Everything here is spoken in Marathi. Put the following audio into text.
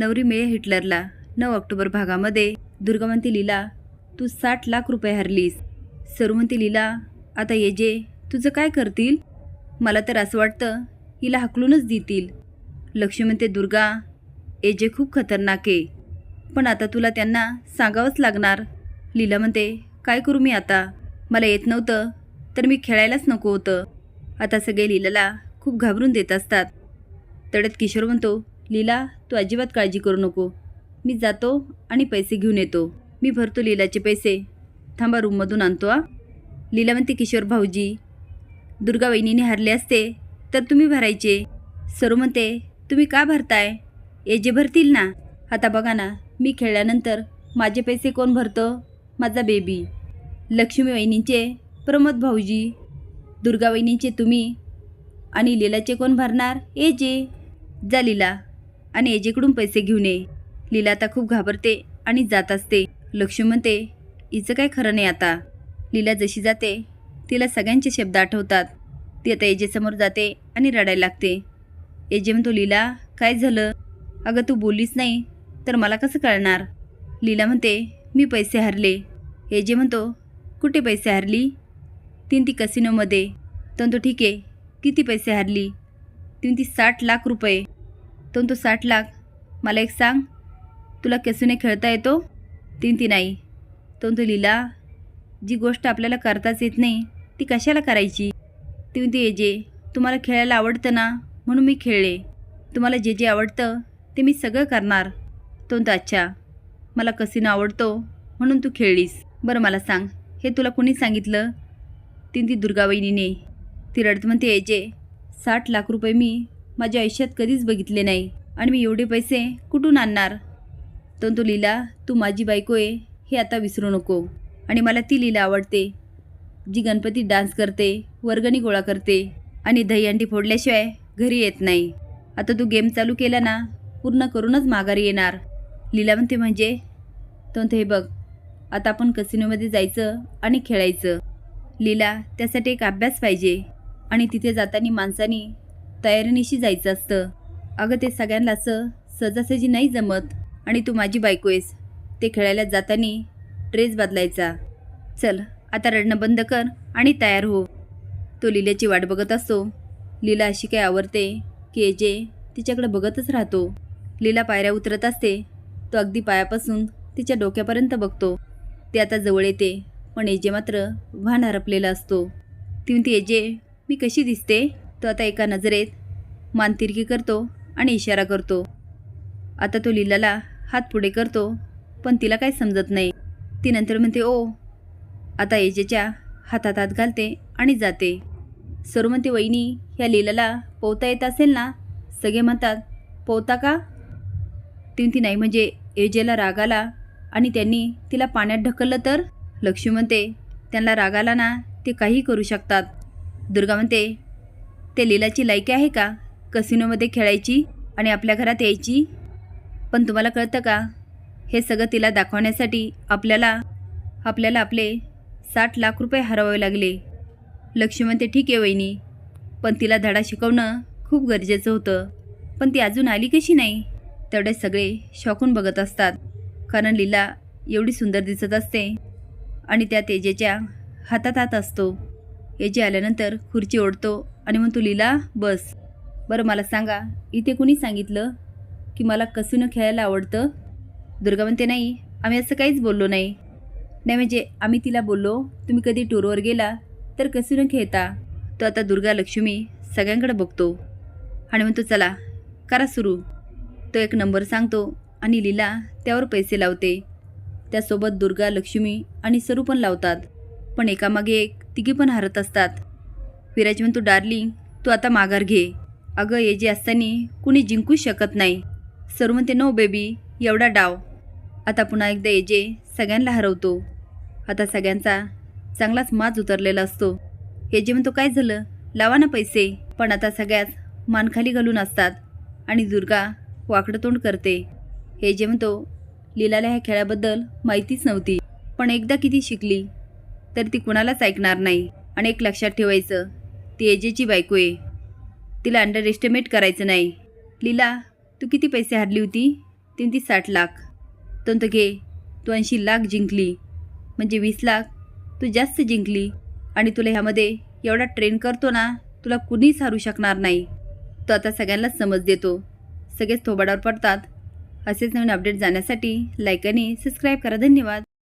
नवरी मिळे हिटलरला. नऊ ऑक्टोबर भागामध्ये दुर्गावंती लीला तू साठ लाख रुपये हरलीस. सरुमंती लीला आता ये जे. तुझं काय करतील? मला तर असं वाटतं हिला हकलूनच देतील. लक्ष्मीवंते दुर्गा एजे खूप खतरनाक आहे. पण आता तुला त्यांना सांगावंच लागणार. लीला म्हणते काय करू मी आता? मला येत नव्हतं तर मी खेळायलाच नको होतं. आता सगळे लीलाला खूप घाबरून देत असतात. तडत किशोर म्हणतो लीला तू अजिबात काळजी करू नको. मी जातो आणि पैसे घेऊन येतो. मी भरतो लीलाचे पैसे. थांबा रूममधून आणतो आ लीला म्हणते किशोर भाऊजी दुर्गा वहिनीने हरले असते तर तुम्ही भरायचे. सरू म्हणते तुम्ही का भरताय? ये जे भरतील ना आता बघा ना मी खेळल्यानंतर माझे पैसे कोण भरतं? माझा बेबी लक्ष्मी वहिनींचे प्रमोद भाऊजी दुर्गा वहिनींचे तुम्ही आणि लीलाचे कोण भरणार? ए जे. जा लीला. आणि एजेकडून पैसे घेऊन ये. लीला आता खूप घाबरते आणि जात असते. लक्ष्मी म्हणते हिचं काय खरं नाही आता. लीला जशी जाते तिला सगळ्यांचे शब्द आठवतात. ती आता एजेसमोर जाते आणि रडायला लागते. एजे म्हणतो लीला काय झालं? अगं तू बोललीच नाही तर मला कसं कळणार? लीला म्हणते मी पैसे हरले. एजे म्हणतो कुठे पैसे हरली? तीन ती कसिनोमध्ये. तो ठीक आहे. किती पैसे हरली? तीन ती साठ लाख रुपये. तो साठ लाख. मला एक सांग तुला कसिनो खेळता येतो? तीन ती नाही तो लिला लीला जी गोष्ट आपल्याला करताच येत नाही ती कशाला करायची? ती म्हणते एजे तुम्हाला खेळायला आवडतं ना म्हणून मी खेळले. तुम्हाला जे जे आवडतं ते मी सगळं करणार. तो म्हणतो अच्छा मला कसिनो आवडतो म्हणून तू खेळलीस. बरं मला सांग हे तुला कोणी सांगितलं? तीन ती दुर्गावहिनीने ती रडत म्हणते एजे साठ लाख रुपये मी माझ्या आयुष्यात कधीच बघितले नाही आणि मी एवढे पैसे कुठून आणणार? तो तो लीला तू माझी बायको आहे हे आता विसरू नको. आणि मला ती लीला आवडते जी गणपती डान्स करते वर्गणी गोळा करते आणि दहीहंडी फोडल्याशिवाय घरी येत नाही. आता तू गेम चालू केला ना पूर्ण करूनच माघारी येणार. लीला म्हणते म्हणजे? तो हे बघ आता आपण कसिनोमध्ये जायचं आणि खेळायचं. लीला त्यासाठी एक अभ्यास पाहिजे. आणि तिथे जाताना माणसानी तयारीनिशी जायचं असतं. अगं ते सगळ्यांना असं सहजासहजी नाही जमत. आणि तू माझी बायको आहेस. ते खेळायला जाताना ड्रेस बदलायचा. चल आता रडणं बंद कर आणि तयार हो. तो लिलाची वाट बघत असतो. लीला अशी काय आवडते की एजे तिच्याकडे बघतच राहतो. लीला पायऱ्या उतरत असते. तो अगदी पायापासून तिच्या डोक्यापर्यंत बघतो. ते आता जवळ येते पण एजे मात्र वाहन हरपलेला असतो. ती एजे मी कशी दिसते? तो आता एका नजरेत मानतिरकी करतो आणि इशारा करतो. आता तो लीलाला हात पुढे करतो पण तिला काही समजत नाही. ती नंतर म्हणते ओ आता एजेच्या हातात हात घालते आणि जाते. सर्व म्हणते वहिनी ह्या लीलाला पोहता येत असेल ना? सगळे म्हणतात पोहता का? ती म्हणते नाही म्हणजे एजेला राग आला आणि त्यांनी तिला पाण्यात ढकललं तर? लक्ष्मी म्हणते त्यांना राग आला ना ते काहीही करू शकतात. दुर्गा म्हणते ते लीलाची लायकी आहे का? कसिनोमध्ये खेळायची आणि आपल्या घरात यायची? पण तुम्हाला कळतं का? हे सगळं तिला दाखवण्यासाठी आपल्याला आपल्याला आपले साठ लाख रुपये हरवावे लागले. लक्ष्मी म्हणते ठीक आहे वहिनी. पण तिला धडा शिकवणं खूप गरजेचं होतं. पण ती अजून आली कशी नाही? तेवढे सगळे शॉकून बघत असतात. कारण लीला एवढी सुंदर दिसत असते आणि त्या तेजेच्या हातात हात असतो. याची आल्यानंतर खुर्ची ओढतो आणि म्हणतो लीला बस. बरं मला सांगा इथे कुणी सांगितलं की मला कसून खेळायला आवडतं? दुर्गा म्हणते नाही आम्ही असं काहीच बोललो नाही. नाही म्हणजे आम्ही तिला बोललो तुम्ही कधी टूरवर गेला तर कसून खेळता. तो आता दुर्गा लक्ष्मी सगळ्यांकडे बघतो. आणि म्हणतो चला करा सुरू. तो एक नंबर सांगतो आणि लीला त्यावर पैसे लावते. त्यासोबत दुर्गा लक्ष्मी आणि सरू पण लावतात. पण एकामागे एक तिघी पण हरत असतात. विराज म्हणतो डार्लिंग तू आता माघार घे. अगं ये जे असताना कुणी जिंकूच शकत नाही. सरू म्हणते नो बेबी एवढा डाव. आता पुन्हा एकदा एजे सगळ्यांना हरवतो. आता सगळ्यांचा चांगलाच माज उतरलेला असतो. एजे म्हणतो काय झालं? लावा ना पैसे. पण आता सगळ्यात मानखाली घालून असतात आणि दुर्गा वाकडं तोंड करते. हे जे म्हणतो लीलाला ह्या खेळाबद्दल माहितीच नव्हती. पण एकदा किती शिकली तर ती कुणालाच ऐकणार नाही. आणि एक लक्षात ठेवायचं ती एजेची बायको आहे. तिला अंडर एस्टिमेट करायचं नाही. लीला तू किती पैसे हरली होती? तीन ती साठ लाख. तंत घे. तू ऐंशी लाख जिंकली. म्हणजे वीस लाख. तू जास्त जिंकली. आणि तुला ह्यामध्ये एवढा ट्रेन करतो ना तुला कुणीच हारू शकणार नाही. तो आता सगळ्यांनाच समज देतो. सगळेच थोबाडावर पडतात. असेच नवीन अपडेट जाण्यासाठी लाईक आणि सबस्क्राईब करा. धन्यवाद.